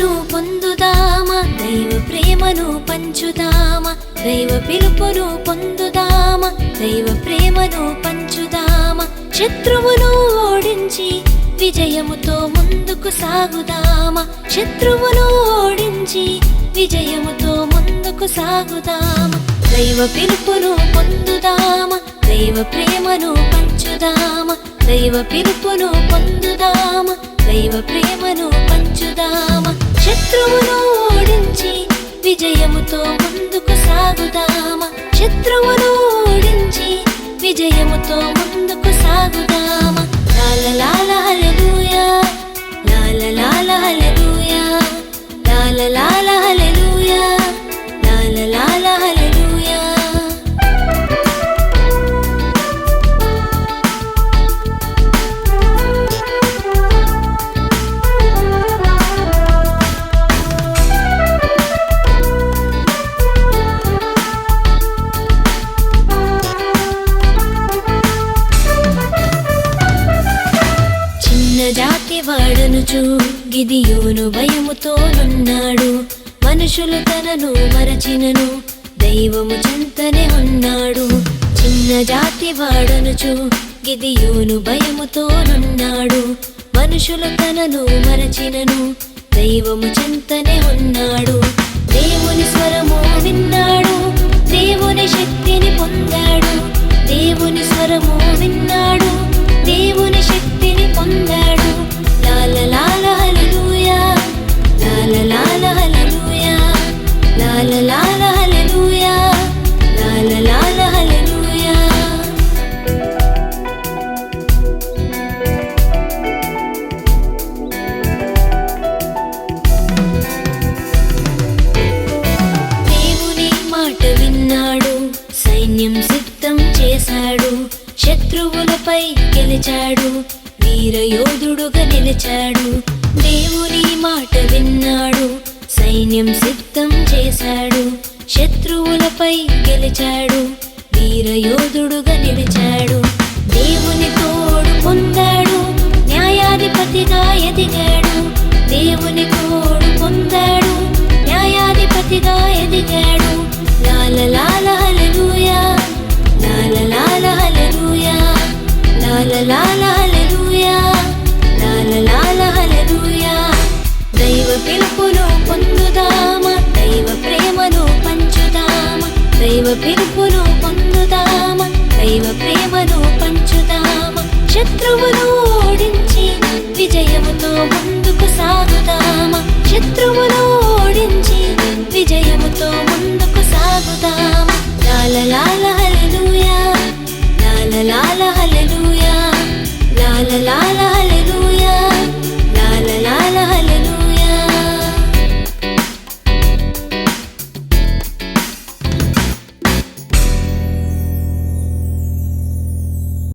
ప్రేమను పొందుదామా? దైవ ప్రేమను పంచుదామా? దైవ పిలుపును పొందుదామా? దైవ ప్రేమను పంచుదామా? శత్రువును ఓడించి విజయముతో ముందుకు సాగుదామా? శత్రువును ఓడించి విజయముతో ముందుకు సాగుదామా? దైవ పిలుపును పొందుదామా? దైవ ప్రేమను పంచుదామా? దైవ పిలుపును పొందుదామా? దైవ ప్రేమను పంచుదామ? శత్రువును ఓడించి విజయముతో ముందుకు సాగుదామ? శత్రువును ఓడించి విజయముతో ముందుకు సాగుదామ? వాడనుచు గిదియోను భయముతో నున్నాడు. మనుషులు తనను మరచినను. దైవము చెంతనే ఉన్నాడు. చిన్న జాతి వాడనుచు గిదియోను భయముతో నున్నాడు. మనుషులు తనను మరచినను. దైవము చెంతనే ఉన్నాడు. దేవుని స్వరము విన్నాడు. దేవుని శక్తిని పొందాడు. సైన్యం సిద్ధం చేశాడు. శత్రువులపై గెలిచాడు. వీరయోధుడుగా నిలిచాడు. దేవుని మాట విన్నాడు. సైన్యం సిద్ధం చేశాడు. శత్రువులపై గెలిచాడు. వీరయోధుడుగా నిలిచాడు. దేవుని తోడు పొందాడు. న్యాయాధిపతి పిలుపును పొందుతామా? దైవ ప్రేమను పంచుతామా? శత్రువును ఓడించి విజయముతో ముందుకు సాగుతామా? శత్రువును ఓడించి విజయముతో ముందుకు సాగుతామా? లాల లాల హలలుయా లాల లాల